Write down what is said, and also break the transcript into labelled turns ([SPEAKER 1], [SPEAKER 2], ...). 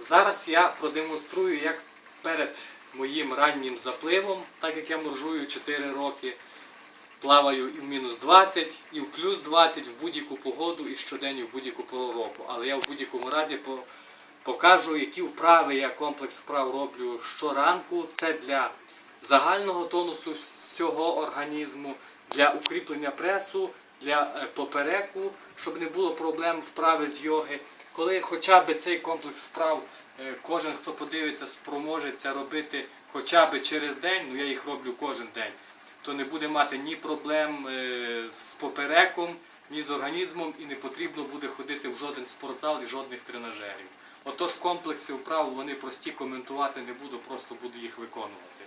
[SPEAKER 1] Зараз я продемонструю, як перед моїм раннім запливом, так як я моржую 4 роки, плаваю і в мінус 20, і в плюс 20 в будь-яку погоду і щодень і в будь-яку пору року. Але я в будь-якому разі покажу, які вправи я комплекс вправ роблю щоранку. Це для загального тонусу всього організму, для укріплення пресу, для е, попереку, щоб не було проблем вправи з йоги. Коли хоча б цей комплекс вправ, е, кожен, хто подивиться, спроможеться робити хоча б через день, ну я їх роблю кожен день, то не буде мати ні проблем е, з попереком, ні з організмом, і не потрібно буде ходити в жоден спортзал і жодних тренажерів. Отож комплекси вправ вони прості коментувати не буду, просто буду їх виконувати.